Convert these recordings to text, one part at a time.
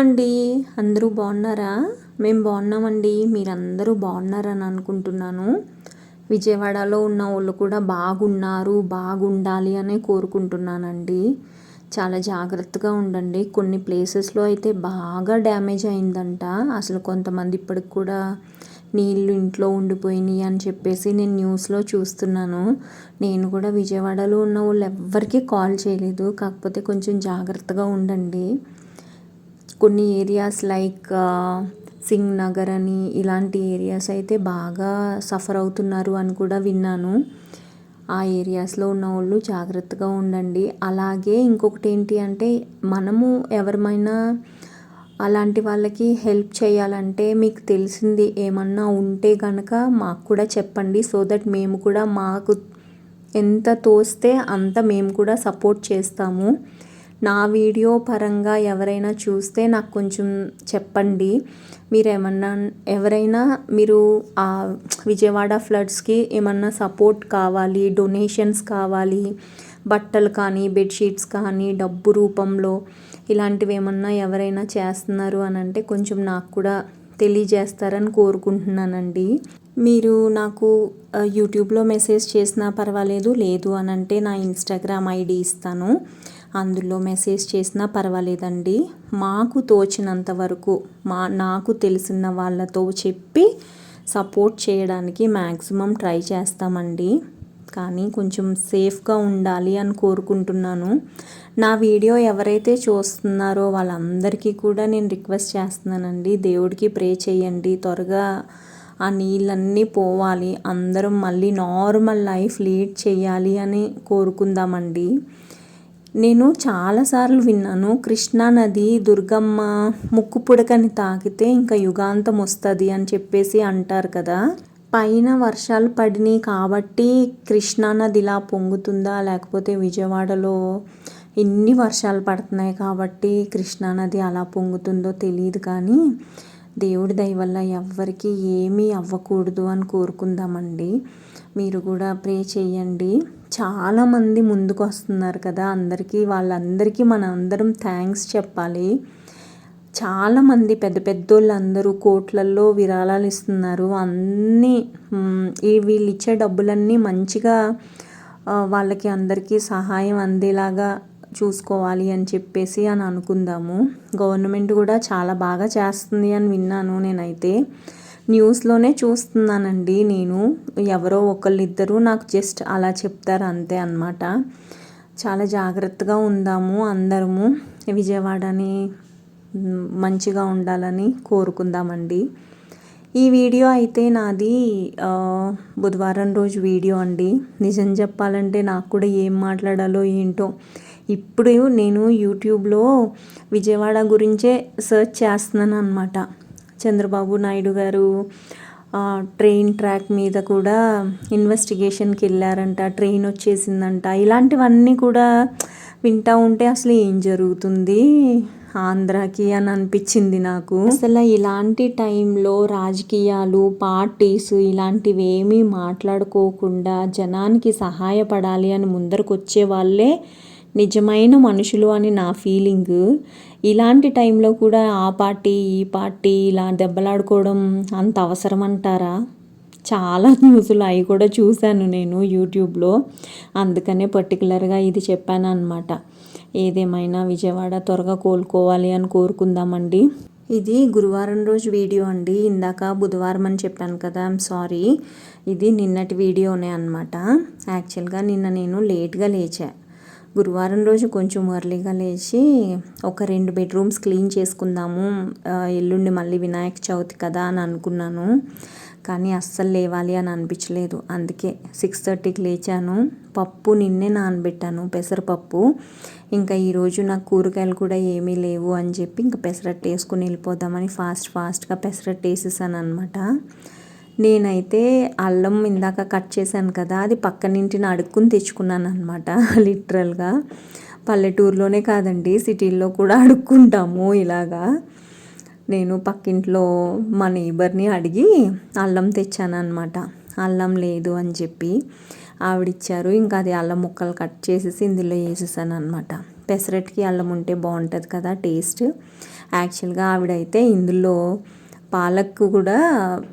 అండి. అందరూ బాగున్నారా? మేము బాగున్నామండి. మీరందరూ బాగున్నారని అనుకుంటున్నాను. విజయవాడలో ఉన్న వాళ్ళు కూడా బాగున్నారు బాగుండాలి అనే కోరుకుంటున్నానండి. చాలా జాగ్రత్తగా ఉండండి. కొన్ని ప్లేసెస్లో అయితే బాగా డ్యామేజ్ అయిందంట. అసలు కొంతమంది ఇప్పటికి కూడా నీళ్ళు ఇంట్లో ఉండిపోయినాయి అని చెప్పేసి నేను న్యూస్లో చూస్తున్నాను. నేను కూడా విజయవాడలో ఉన్న వాళ్ళు ఎవ్వరికీ కాల్ చేయలేదు. కాకపోతే కొంచెం జాగ్రత్తగా ఉండండి. కొన్ని ఏరియాస్ లైక్ సింగ్ నగర్ అని ఇలాంటి ఏరియాస్ అయితే బాగా సఫర్ అవుతున్నారు అని కూడా విన్నాను. ఆ ఏరియాస్లో ఉన్న వాళ్ళు జాగ్రత్తగా ఉండండి. అలాగే ఇంకొకటి ఏంటి అంటే మనము ఎవరిమైనా అలాంటి వాళ్ళకి హెల్ప్ చేయాలంటే మీకు తెలిసింది ఏమన్నా ఉంటే కనుక మాకు కూడా చెప్పండి. సో దట్ మేము కూడా మాకు ఎంత తోస్తే అంత మేము కూడా సపోర్ట్ చేస్తాము. నా వీడియో పరంగా ఎవరైనా చూస్తే నాకు కొంచెం చెప్పండి. మీరు ఏమన్నా ఎవరైనా మీరు ఆ విజయవాడ ఫ్లడ్స్కి ఏమన్నా సపోర్ట్ కావాలి డొనేషన్స్ కావాలి బట్టలు కానీ బెడ్షీట్స్ కానీ డబ్బు రూపంలో ఇలాంటివి ఏమన్నా ఎవరైనా చేస్తున్నారు అని అంటే కొంచెం నాకు కూడా తెలియజేస్తారని కోరుకుంటున్నానండి. మీరు నాకు యూట్యూబ్లో మెసేజ్ చేసినా పర్వాలేదు లేదు అని అంటే నా ఇన్స్టాగ్రామ్ ఐడి ఇస్తాను. అందులో మెసేజ్ చేసినా పర్వాలేదండి. మాకు తోచినంత వరకు మా నాకు తెలిసిన వాళ్ళతో చెప్పి సపోర్ట్ చేయడానికి మ్యాక్సిమం ట్రై చేస్తామండి. కానీ కొంచెం సేఫ్గా ఉండాలి అని కోరుకుంటున్నాను. నా వీడియో ఎవరైతే చూస్తున్నారో వాళ్ళందరికీ కూడా నేను రిక్వెస్ట్ చేస్తున్నానండి. దేవుడికి ప్రే చేయండి. త్వరగా ఆ నీళ్ళన్నీ పోవాలి. అందరం మళ్ళీ నార్మల్ లైఫ్ లీడ్ చేయాలి అని కోరుకుందామండి. నేను చాలాసార్లు విన్నాను కృష్ణా నది దుర్గమ్మ ముక్కు పుడకని తాకితే ఇంకా యుగాంతం వస్తుంది అని చెప్పేసి అంటారు కదా. పైన వర్షాలు పడినాయి కాబట్టి కృష్ణా నది ఇలా పొంగుతుందా లేకపోతే విజయవాడలో ఎన్ని వర్షాలు పడుతున్నాయి కాబట్టి కృష్ణా నది అలా పొంగుతుందో తెలియదు కానీ దేవుడి దయ వల్ల ఎవ్వరికి ఏమీ అవ్వకూడదు అని కోరుకుందామండి. మీరు కూడా ప్రే చేయండి. చాలామంది ముందుకు వస్తున్నారు కదా అందరికీ వాళ్ళందరికీ మన అందరం థ్యాంక్స్ చెప్పాలి. చాలామంది పెద్ద పెద్దోళ్ళు అందరూ కోట్లల్లో విరాళాలు ఇస్తున్నారు. అన్నీ ఈ వీళ్ళు ఇచ్చే డబ్బులన్నీ మంచిగా వాళ్ళకి అందరికీ సహాయం అందేలాగా చూసుకోవాలి అని చెప్పేసి అని అనుకుందాము. గవర్నమెంట్ కూడా చాలా బాగా చేస్తుంది అని విన్నాను నేనైతే. న్యూస్లోనే చూస్తున్నానండి నేను. ఎవరో ఒకళ్ళిద్దరూ నాకు జస్ట్ అలా చెప్తారు అంతే అనమాట చాలా జాగ్రత్తగా ఉందాము అందరము. విజయవాడని మంచిగా ఉండాలని కోరుకుందామండి. ఈ వీడియో అయితే నాది బుధవారం రోజు వీడియో అండి. నిజం చెప్పాలంటే నాకు కూడా ఏం మాట్లాడాలో ఏంటో ఇప్పుడు నేను యూట్యూబ్లో విజయవాడ గురించే సెర్చ్ చేస్తున్నాను అనమాట చంద్రబాబు నాయుడు గారు ట్రైన్ ట్రాక్ మీద కూడా ఇన్వెస్టిగేషన్కి వెళ్ళారంట ట్రైన్ వచ్చేసిందంట. ఇలాంటివన్నీ కూడా వింటూ ఉంటే అసలు ఏం జరుగుతుంది? ఆంధ్రాకి అని అనిపించింది నాకు. అసలు ఇలాంటి టైంలో రాజకీయాలు పార్టీస్ ఇలాంటివి ఏమీ మాట్లాడుకోకుండా జనానికి సహాయపడాలి అని ముందరకు వచ్చే వాళ్ళే నిజమైన మనుషులు అని నా ఫీలింగ్. ఇలాంటి టైంలో కూడా ఆ పార్టీ ఈ పార్టీ ఇలా దెబ్బలాడుకోవడం అంత అవసరం అంటారా చాలా న్యూస్లు అవి కూడా చూశాను నేను యూట్యూబ్లో. అందుకనే పర్టికులర్గా ఇది చెప్పాను అనమాట ఏదేమైనా విజయవాడ త్వరగా కోలుకోవాలి అని కోరుకుందామండి. ఇది గురువారం రోజు వీడియో అండి. ఇందాక బుధవారం అని చెప్పాను కదా ఐమ్ సారీ ఇది నిన్నటి వీడియోనే అనమాట యాక్చువల్గా నిన్న నేను లేట్గా లేచా. గురువారం రోజు కొంచెం ఎర్లీగా లేచి ఒక రెండు బెడ్రూమ్స్ క్లీన్ చేసుకుందాము. ఎల్లుండి మళ్ళీ వినాయక చవితి కదా అని అనుకున్నాను. కానీ అస్సలు లేవాలి అని అనిపించలేదు. అందుకే సిక్స్ థర్టీకి లేచాను. పప్పు నిన్నే నానబెట్టాను పెసరపప్పు ఇంకా ఈరోజు నాకు కూరగాయలు కూడా ఏమీ లేవు అని చెప్పి ఇంకా పెసరట్టు వేసుకుని వెళ్ళిపోదామని ఫాస్ట్ ఫాస్ట్గా పెసరట్టు వేసేసాను అనమాట నేనైతే అల్లం ఇందాక కట్ చేశాను కదా అది పక్కనింటిని అడుక్కుని తెచ్చుకున్నాను అనమాట లిటరల్గా. పల్లెటూరులోనే కాదండి సిటీల్లో కూడా అడుక్కుంటాము ఇలాగా. నేను పక్కింట్లో మా నేబర్ని అడిగి అల్లం తెచ్చాను అనమాట అల్లం లేదు అని చెప్పి ఆవిడిచ్చారు ఇంకా అది అల్లం ముక్కలు కట్ చేసేసి ఇందులో వేసేసాను అనమాట పెసరట్కి అల్లం ఉంటే బాగుంటుంది కదా టేస్ట్. యాక్చువల్గా ఆవిడైతే ఇందులో పాలక్ కూడా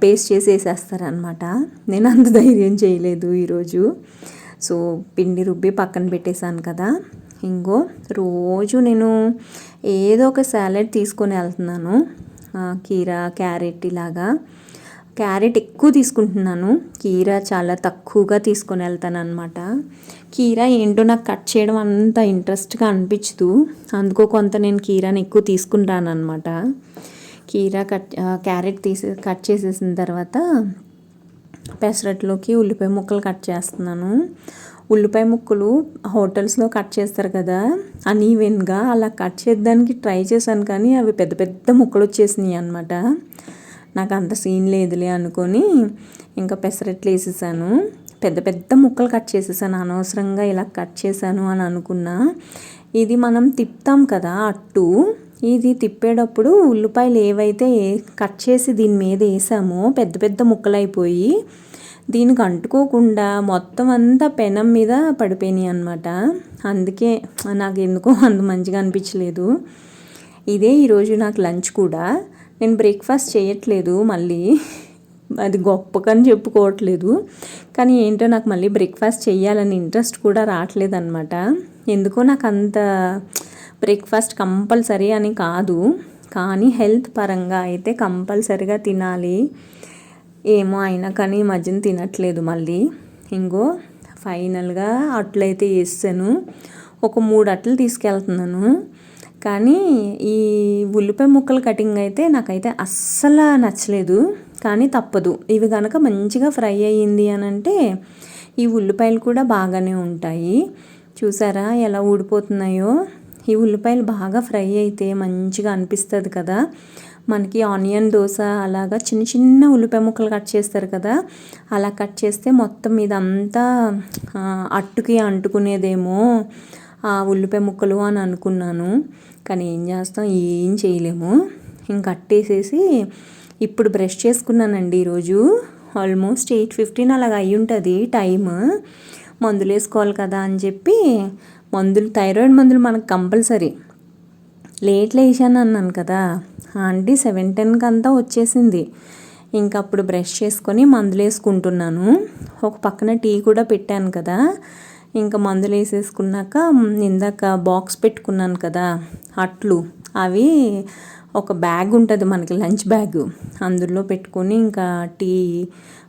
పేస్ట్ చేసి వేసేస్తారనమాట నేను అంత ధైర్యం చేయలేదు ఈరోజు. సో పిండి రుబ్బి పక్కన పెట్టేశాను కదా. ఇంకో రోజు నేను ఏదో ఒక సాలెడ్ తీసుకొని వెళ్తున్నాను. కీరా క్యారెట్ ఇలాగా. క్యారెట్ ఎక్కువ తీసుకుంటున్నాను. కీర చాలా తక్కువగా తీసుకొని వెళ్తాను అనమాట కీర ఏంటో నాకు కట్ చేయడం అంత ఇంట్రెస్ట్గా అనిపించదు. అందుకో కొంత నేను కీరాని ఎక్కువ తీసుకుంటాను అనమాట కీర కట్ క్యారెట్ తీసి కట్ చేసేసిన తర్వాత పెసరట్లోకి ఉల్లిపాయ ముక్కలు కట్ చేస్తున్నాను. ఉల్లిపాయ ముక్కలు హోటల్స్లో కట్ చేస్తారు కదా అని ఈవెన్గా అలా కట్ చేద్దానికి ట్రై చేశాను కానీ అవి పెద్ద పెద్ద ముక్కలు వచ్చేసినాయి అనమాట నాకు అంత సీన్ లేదులే అనుకొని ఇంకా పెసరట్లు వేసేసాను. పెద్ద పెద్ద ముక్కలు కట్ చేసేసాను అనవసరంగా ఇలా కట్ చేశాను అని అనుకున్నా. ఇది మనం తిప్పుతాం కదా అట్టు. ఇది తిప్పేటప్పుడు ఉల్లిపాయలు ఏవైతే కట్ చేసి దీని మీద వేసామో పెద్ద పెద్ద ముక్కలైపోయి దీనికి అంటుకోకుండా మొత్తం అంతా పెనం మీద పడిపోయినాయి అనమాట అందుకే నాకు ఎందుకో అంత మంచిగా అనిపించలేదు. ఇదే ఈరోజు నాకు లంచ్ కూడా. నేను బ్రేక్ఫాస్ట్ చేయట్లేదు మళ్ళీ. అది గొప్పకని చెప్పుకోవట్లేదు. కానీ ఏంటో నాకు మళ్ళీ బ్రేక్ఫాస్ట్ చేయాలని ఇంట్రెస్ట్ కూడా రావట్లేదు అనమాట ఎందుకో నాకు అంత బ్రేక్ఫాస్ట్ కంపల్సరీ అని కాదు. కానీ హెల్త్ పరంగా అయితే కంపల్సరిగా తినాలి. ఏమో అయినా కానీ ఈ మధ్యన తినట్లేదు మళ్ళీ. ఇంకో ఫైనల్గా అట్లయితే వేసాను ఒక మూడు అట్లు తీసుకెళ్తున్నాను. కానీ ఈ ఉల్లిపాయ ముక్కల కటింగ్ అయితే నాకైతే అస్సలు నచ్చలేదు. కానీ తప్పదు. ఇవి కనుక మంచిగా ఫ్రై అయ్యింది అని అంటే ఈ ఉల్లిపాయలు కూడా బాగానే ఉంటాయి. చూసారా ఎలా ఊడిపోతున్నాయో? ఈ ఉల్లిపాయలు బాగా ఫ్రై అయితే మంచిగా అనిపిస్తుంది కదా. మనకి ఆనియన్ దోశ అలాగా చిన్న చిన్న ఉల్లిపాయ ముక్కలు కట్ చేస్తారు కదా. అలా కట్ చేస్తే మొత్తం ఇదంతా అట్టుకి అంటుకునేదేమో ఆ ఉల్లిపాయ ముక్కలు అని అనుకున్నాను. కానీ ఏం చేస్తాం ఏం చేయలేము. ఇంక కట్టేసేసి ఇప్పుడు బ్రష్ చేసుకున్నానండి ఈరోజు. ఆల్మోస్ట్ ఎయిట్ ఫిఫ్టీన్ అలాగ అయి ఉంటుంది టైమ్. మందులు వేసుకోవాలి కదా అని చెప్పి మందులు థైరాయిడ్ మందులు మనకు కంపల్సరీ. లేట్లో వేసాను అన్నాను కదా. ఆంటీ సెవెన్ టెన్కి అంతా వచ్చేసింది. ఇంకా అప్పుడు బ్రష్ చేసుకొని మందులు వేసుకుంటున్నాను. ఒక పక్కన టీ కూడా పెట్టాను కదా. ఇంకా మందులు వేసేసుకున్నాక ఇందాక బాక్స్ పెట్టుకున్నాను కదా అట్లు. అవి ఒక బ్యాగ్ ఉంటుంది మనకి లంచ్ బ్యాగ్. అందులో పెట్టుకొని ఇంకా టీ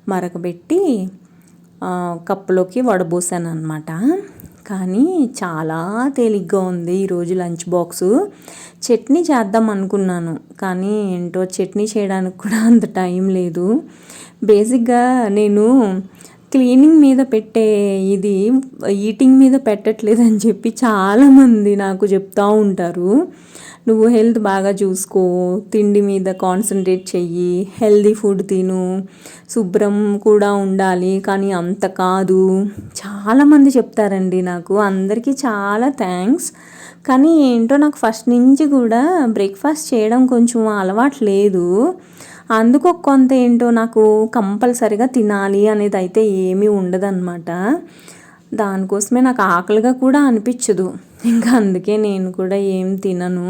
మరకబెట్టి కప్పులోకి వడబోసాను అనమాట కానీ చాలా తేలిగ్గా ఉంది ఈరోజు లంచ్ బాక్సు. చట్నీ చేద్దాం అనుకున్నాను కానీ ఏంటో చట్నీ చేయడానికి కూడా అంత టైం లేదు. బేసిక్గా నేను క్లీనింగ్ మీద పెట్టే ఇది ఈటింగ్ మీద పెట్టట్లేదు అని చెప్పి చాలామంది నాకు చెప్తూ ఉంటారు. నువ్వు హెల్త్ బాగా చూసుకో తిండి మీద కాన్సన్ట్రేట్ చెయ్యి హెల్దీ ఫుడ్ తిను శుభ్రం కూడా ఉండాలి కానీ అంత కాదు. చాలామంది చెప్తారండి నాకు అందరికీ చాలా థ్యాంక్స్ కానీ ఏంటో నాకు ఫస్ట్ నుంచి కూడా బ్రేక్ఫాస్ట్ చేయడం కొంచెం అలవాటు లేదు. అందుకు కొంత ఏంటో నాకు కంపల్సరిగా తినాలి అనేది అయితే ఏమీ ఉండదన్నమాట. దానికోసమే నాకు ఆకలిగా కూడా అనిపించదు. ఇంకా అందుకే నేను కూడా ఏం తినను.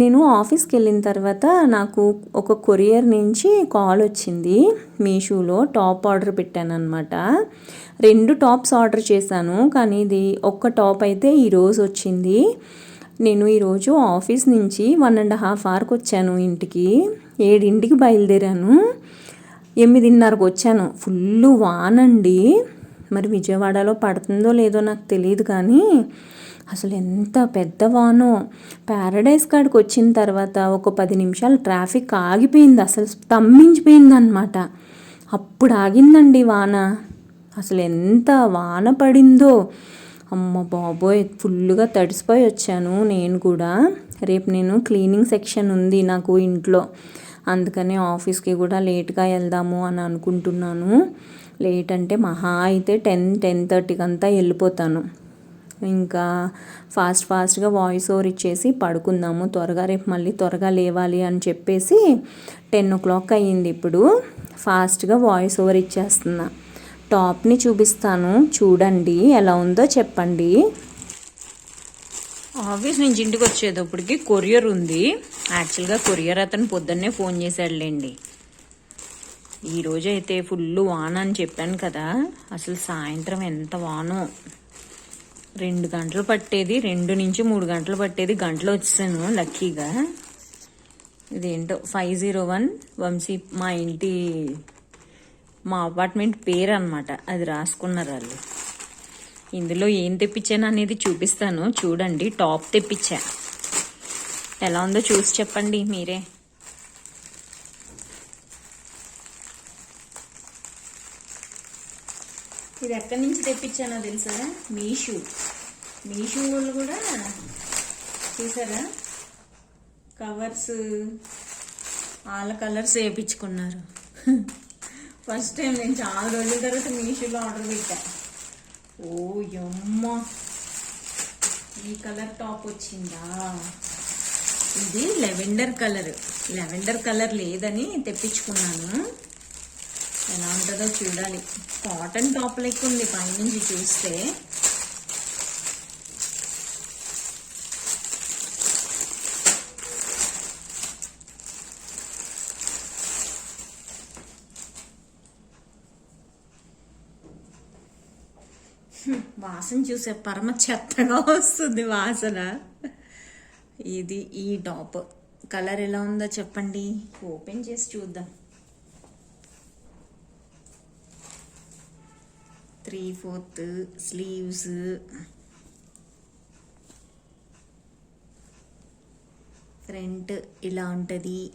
నేను ఆఫీస్కి వెళ్ళిన తర్వాత నాకు ఒక కొరియర్ నుంచి కాల్ వచ్చింది. మీషోలో టాప్ ఆర్డర్ పెట్టాను అనమాట రెండు టాప్స్ ఆర్డర్ చేశాను. కానీ ఇది ఒక్క టాప్ అయితే ఈరోజు వచ్చింది. నేను ఈరోజు ఆఫీస్ నుంచి వన్ అండ్ హాఫ్ అవర్కి వచ్చాను ఇంటికి. ఏడింటికి బయలుదేరాను. ఎనిమిదిన్నరకు వచ్చాను. ఫుల్ వానండి మరి విజయవాడలో పడుతుందో లేదో నాకు తెలియదు కానీ అసలు ఎంత పెద్ద వానో. ప్యారడైస్ కాడికి వచ్చిన తర్వాత ఒక పది నిమిషాలు ట్రాఫిక్ ఆగిపోయింది. అసలు స్తంభించిపోయింది అనమాట అప్పుడు ఆగిందండి వాన. అసలు ఎంత వాన పడిందో. అమ్మ బాబోయ్ ఫుల్గా తడిసిపోయి వచ్చాను నేను కూడా. రేపు నేను క్లీనింగ్ సెక్షన్ ఉంది నాకు ఇంట్లో. అందుకని ఆఫీస్కి కూడా లేట్గా వెళ్దాము అని అనుకుంటున్నాను. లేట్ అంటే మహా అయితే టెన్ టెన్ థర్టీకి అంతా వెళ్ళిపోతాను. ఇంకా ఫాస్ట్ ఫాస్ట్గా వాయిస్ ఓవర్ ఇచ్చేసి పడుకుందాము. త్వరగా రేపు మళ్ళీ త్వరగా లేవాలి అని చెప్పేసి టెన్ ఓ క్లాక్ అయ్యింది ఇప్పుడు. ఫాస్ట్గా వాయిస్ ఓవర్ ఇచ్చేస్తున్నా. టాప్ని చూపిస్తాను. చూడండి ఎలా ఉందో చెప్పండి. ఆఫీస్ నుంచి ఇంటికి వచ్చేటప్పటికి కొరియర్ ఉంది. యాక్చువల్గా కొరియర్ అతను పొద్దున్నే ఫోన్ చేశాడులేండి. ఈరోజు అయితే ఫుల్ వాన అని చెప్పాను కదా. అసలు సాయంత్రం ఎంత వానో. రెండు గంటలు పట్టేది రెండు నుంచి మూడు గంటలు పట్టేది గంటలు వచ్చాను లక్కీగా. ఇదేంటో ఫైవ్ జీరో వన్ వంశీ మా ఇంటి మా అపార్ట్మెంట్ పేరు అనమాట అది రాసుకున్నారు వాళ్ళు. ఇందులో ఏం తెప్పించాను అనేది చూపిస్తాను. చూడండి టాప్ తెప్పించా. ఎలా ఉందో చూసి చెప్పండి మీరే. ఇది ఎక్కడి నుంచి తెప్పించానో తెలుసా? మీషూ. మీషూ వాళ్ళు కూడా చూసారా కవర్స్ వాళ్ళ కలర్స్ వేయించుకున్నారు ఫస్ట్ టైం నేను చాలా రోజుల తర్వాత మీషోలో ఆర్డర్ పెట్టా. ఓ యమ్మ. ఈ కలర్ టాప్ వచ్చిందా? ఇది లెవెండర్ కలర్ లెవెండర్ కలర్ లేదని తెప్పించుకున్నాను. ఎలా ఉంటుందో చూడాలి. కాటన్ టాప్ లెక్క ఉంది పైనుంచి చూస్తే. వాసన చూసే పరమ చెత్తగా వస్తుంది వాసన. ఇది ఈ టాప్. కలర్ ఎలా ఉందో చెప్పండి. ఓపెన్ చేసి చూద్దాం. Three fourth sleeves. ఫ్రంట్ ఇలా ఉంటుంది.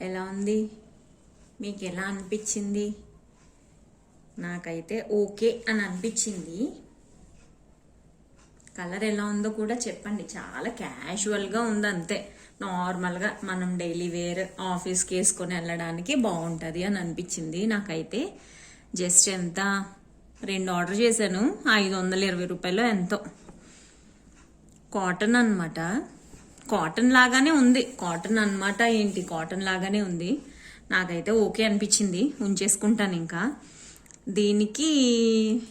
ఎలా ఉంది? మీకు ఎలా అనిపించింది? నాకైతే ఓకే అని అనిపించింది కలర్ ఎలా ఉందో కూడా చెప్పండి. చాలా క్యాజువల్గా ఉంది అంతే నార్మల్గా మనం డైలీ వేర్ ఆఫీస్కి వేసుకొని వెళ్ళడానికి బాగుంటుంది అని అనిపించింది నాకైతే. జస్ట్ ఎంత? రెండు ఆర్డర్ చేశాను. ఐదు వందల ఇరవై రూపాయలు ఎంతో. కాటన్ అన్నమాట. కాటన్ లాగానే ఉంది. కాటన్ అన్నమాట ఏంటి? కాటన్ లాగానే ఉంది. నాకైతే ఓకే అనిపించింది ఉంచేసుకుంటాను ఇంకా. దీనికి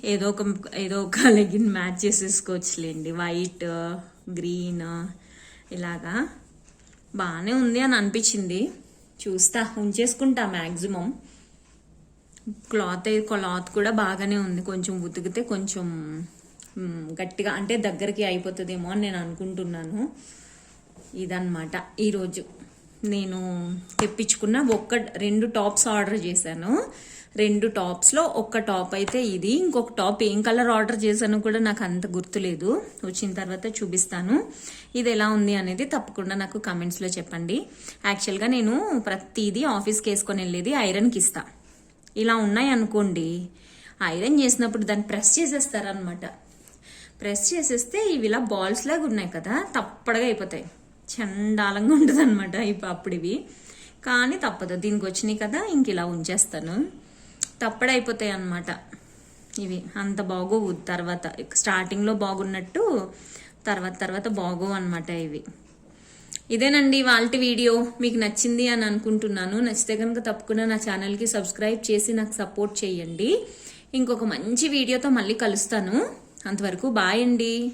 ఏదో ఒక ఏదో ఒక లెగిన్ మ్యాచ్ చేసేసుకోవచ్చులేండి. వైట్ గ్రీన్ ఇలాగా. బాగానే ఉంది అని అనిపించింది. చూస్తా ఉంచేసుకుంటా మ్యాక్సిమం క్లాత్ క్లాత్ కూడా బాగానే ఉంది. కొంచెం ఉతికితే కొంచెం గట్టిగా అంటే దగ్గరికి అయిపోతుందేమో అని నేను అనుకుంటున్నాను. ఇదన్నమాట. ఈరోజు. నేను తెప్పించుకున్న ఒక్క రెండు టాప్స్ ఆర్డర్ చేశాను. రెండు టాప్స్లో ఒక్క టాప్ అయితే ఇది. ఇంకొక టాప్ ఏం కలర్ ఆర్డర్ చేశానో కూడా నాకు అంత గుర్తులేదు. వచ్చిన తర్వాత చూపిస్తాను. ఇది ఎలా ఉంది అనేది తప్పకుండా నాకు కమెంట్స్లో చెప్పండి. యాక్చువల్గా నేను ప్రతిదీ ఆఫీస్కి వేసుకొని వెళ్ళేది ఐరన్కి ఇస్తా ఇలా ఉన్నాయి అనుకోండి. ఐరన్ చేసినప్పుడు దాన్ని ప్రెస్ చేసేస్తారనమాట ప్రెస్ చేసేస్తే ఇవి ఇలా బాల్స్ లాగా ఉన్నాయి కదా తప్పడగా అయిపోతాయి. చండాలంగా ఉంటుంది అనమాట అప్పుడు ఇవి కానీ తప్పదు దీనికి వచ్చినాయి కదా ఇంక ఇలా ఉంచేస్తాను. తప్పడైపోతాయి అన్నమాట ఇవి. అంత బాగోవు తర్వాత స్టార్టింగ్లో బాగున్నట్టు తర్వాత తర్వాత బాగోవు అనమాట ఇవి. ఇదేనండి వాళ్ళ వీడియో. మీకు నచ్చింది అని అనుకుంటున్నాను. నచ్చితే కనుక తప్పకుండా నా ఛానల్కి సబ్స్క్రైబ్ చేసి నాకు సపోర్ట్ చేయండి. ఇంకొక మంచి వీడియోతో మళ్ళీ కలుస్తాను. అంతవరకు బాయ్ అండి.